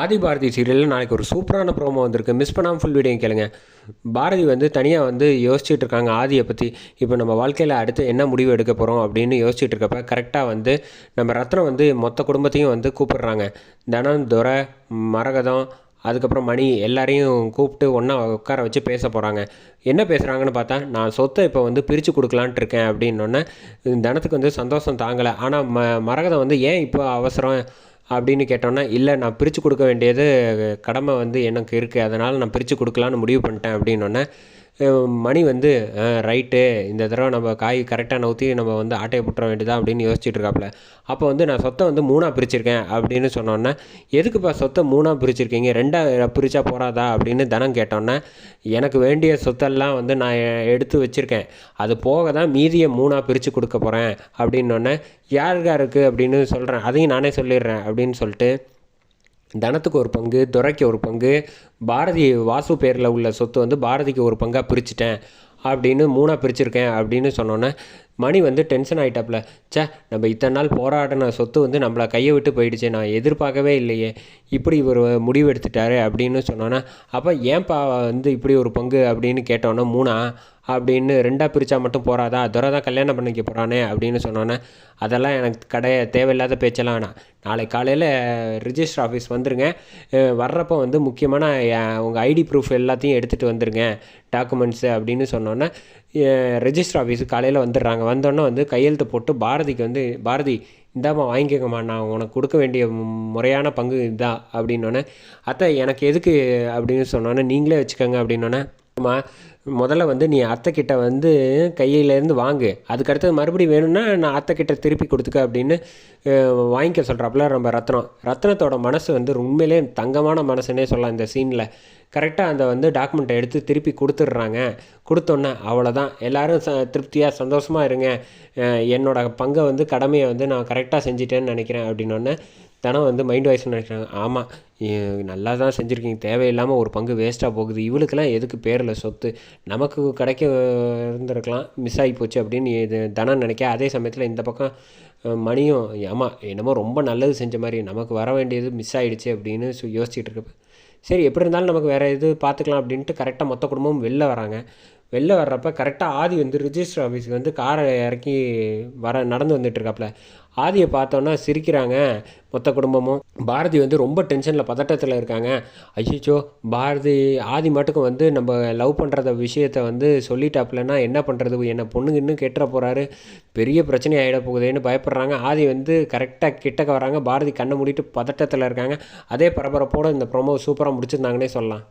ஆதி பாரதி சீரியலில் நாளைக்கு ஒரு சூப்பரான ப்ரோமோ வந்திருக்கு. மிஸ் பண்ணாமல் ஃபுல் வீடியோ கேளுங்க. பாரதி வந்து தனியாக வந்து யோசிச்சுட்டு இருக்காங்க ஆதியை பற்றி இப்போ நம்ம வாழ்க்கையில் அடுத்து என்ன முடிவு எடுக்க போகிறோம் அப்படின்னு யோசிச்சுட்டு இருக்கப்ப கரெக்டாக வந்து நம்ம ரத்னம் வந்து மொத்த குடும்பத்தையும் வந்து கூப்பிடுறாங்க. தனம் துரை மரகதம் அதுக்கப்புறம் மணி எல்லாரையும் கூப்பிட்டு ஒன்றா உட்கார வச்சு பேச போகிறாங்க என்ன பேசுகிறாங்கன்னு பார்த்தா நான் சொத்தை இப்போ வந்து பிரித்து கொடுக்கலான்ட்டு இருக்கேன் அப்படின்னொன்னே தனத்துக்கு வந்து சந்தோஷம் தாங்கலை. ஆனால் ம மரகதம் வந்து ஏன் இப்போ அவசரம்? அப்படின்னு கேட்டோன்னா இல்லை நான் பிரித்து கொடுக்க வேண்டியது கடமை வந்து எனக்கு இருக்குது அதனால் நான் பிரித்து கொடுக்கலான்னு முடிவு பண்ணிட்டேன். அப்படின்னொன்னே மணி வந்து ரைட்டு இந்த தடவை நம்ம காய் கரெக்டாக நவுத்தி நம்ம வந்து ஆட்டையை புட்டுற வேண்டியதா அப்படின்னு யோசிச்சுட்டு இருக்காப்புல அப்போ வந்து நான் சொத்தை வந்து மூணாக பிரிச்சிருக்கேன் அப்படின்னு சொன்னோன்னே எதுக்குப்பா சொத்தை மூணாக பிரிச்சிருக்கீங்க? ரெண்டாக பிரித்தா போகாதா அப்படின்னு தனம் கேட்டோன்னே எனக்கு வேண்டிய சொத்தெல்லாம் வந்து நான் எடுத்து வச்சுருக்கேன். அது போக தான் மீதியை மூணாக பிரித்து கொடுக்க போகிறேன் அப்படின்னொன்னே யாருக்கா இருக்குது அப்படின்னு சொல்கிறேன் அதையும் நானே சொல்லிடுறேன் அப்படின்னு சொல்லிட்டு தனத்துக்கு ஒரு பங்கு துரைக்கு ஒரு பங்கு பாரதி வாசு பேரில் உள்ள சொத்து வந்து பாரதிக்கு ஒரு பங்காக பிரிச்சுட்டேன் அப்படின்னு மூணாக பிரிச்சுருக்கேன் அப்படின்னு சொன்னோன்னே மணி வந்து டென்ஷன் ஆகிட்டாப்புல சே நம்ம இத்தனை நாள் போராடின சொத்து வந்து நம்மளை கையை விட்டு போயிடுச்சு நான் எதிர்பார்க்கவே இல்லையே. இப்படி இவர் முடிவு எடுத்துட்டாரு அப்படின்னு சொன்னோன்னே அப்போ ஏன்பா வந்து இப்படி ஒரு பங்கு அப்படின்னு கேட்டோன்னே மூணா அப்படின்னு ரெண்டாக பிரித்தா மட்டும் போகிறாதா துரை தான் கல்யாணம் பண்ணிக்க போகிறானே அப்படின்னு சொன்னோன்னே அதெல்லாம் எனக்கு கடைய தேவையில்லாத பேச்செல்லாம் வேணாம். நாளை காலையில் ரிஜிஸ்டர் ஆஃபீஸ் வந்துருங்க. வர்றப்போ வந்து முக்கியமான உங்கள் ஐடி ப்ரூஃப் எல்லாத்தையும் எடுத்துகிட்டு வந்துருங்க டாக்குமெண்ட்ஸு அப்படின்னு சொன்னோன்னே ரெஜிஸ்டர் ஆஃபீஸுக்கு காலையில் வந்துடுறாங்க. வந்தோடனே வந்து கையெழுத்து போட்டு பாரதிக்கு வந்து பாரதி இந்தாம்மா வாங்கிக்கோங்கம்மா. நான் உனக்கு கொடுக்க வேண்டிய முறையான பங்கு இதுதான் அப்படின்னோடனே அத்தை எனக்கு எதுக்கு? அப்படின்னு சொன்னோன்னே நீங்களே வச்சுக்கோங்க. அப்படின்னோடனே அம்மா முதல்ல வந்து நீ அத்தைக்கிட்ட வந்து கையிலேருந்து வாங்கு. அதுக்கடுத்தது மறுபடியும் வேணும்னா நான் அத்தைக்கிட்ட திருப்பி கொடுத்துக்க அப்படின்னு வாங்கிக்க சொல்கிறாப்புல நம்ம ரத்னம். ரத்னத்தோட மனசு வந்து உண்மையிலே தங்கமான மனசுன்னே சொல்லலாம் இந்த சீனில் கரெக்டாக அந்த வந்து டாக்குமெண்ட்டை எடுத்து திருப்பி கொடுத்துட்றாங்க. கொடுத்தோன்னே அவ்வளோதான் எல்லோரும் ச திருப்தியாக சந்தோஷமாக இருங்க. என்னோடய பங்கை வந்து கடமையை வந்து நான் கரெக்டாக செஞ்சிட்டேன்னு நினைக்கிறேன் அப்படின்னோடனே தினம் வந்து மைண்ட் வாய்ஸ் நினைக்கிறாங்க. ஆமாம் நல்லா தான் செஞ்சுருக்கீங்க. தேவையில்லாமல் ஒரு பங்கு வேஸ்ட்டாக போகுது. இவளுக்கெல்லாம் எதுக்கு பேரில் சொத்து? நமக்கு கிடைக்க இருந்திருக்கலாம். மிஸ் ஆகி போச்சு அப்படின்னு இது தனம் நினைக்க. அதே சமயத்தில் இந்த பக்கம் மணியும் ஆமாம் என்னமோ ரொம்ப நல்லது செஞ்ச மாதிரி. நமக்கு வர வேண்டியது மிஸ் ஆகிடுச்சு அப்படின்னு யோசிச்சுட்டு இருக்கப்ப. சரி எப்படி இருந்தாலும் நமக்கு வேறு இது பார்த்துக்கலாம் அப்படின்ட்டு கரெக்டாக மொத்த குடும்பமும் வெளில வராங்க. வெளில வர்றப்ப கரெக்டாக ஆதி வந்து ரிஜிஸ்டர் ஆஃபீஸுக்கு வந்து காரை இறக்கி வர நடந்து வந்துட்டுருக்காப்புல ஆதியை பார்த்தோன்னா சிரிக்கிறாங்க மொத்த குடும்பமும். பாரதி வந்து ரொம்ப டென்ஷனில் பதட்டத்தில் இருக்காங்க. ஐயோ பாரதி ஆதி மட்டுக்கும் வந்து நம்ம லவ் பண்ணுறத விஷயத்த வந்து சொல்லிட்டாப்புலன்னா என்ன பண்ணுறது என்னை பொண்ணுங்க இன்னும் கெட்டுற போகிறாரு பெரிய பிரச்சனை ஆகிட போகுதுன்னு பயப்படுறாங்க. ஆதி வந்து கரெக்டாக கிட்டக்க வராங்க. பாரதி கண்ணை மூடிட்டு பதட்டத்தில் இருக்காங்க. அதே பரபரப்போடு இந்த ப்ரொமோ சூப்பராக முடிச்சிருந்தாங்கன்னே சொல்லலாம்.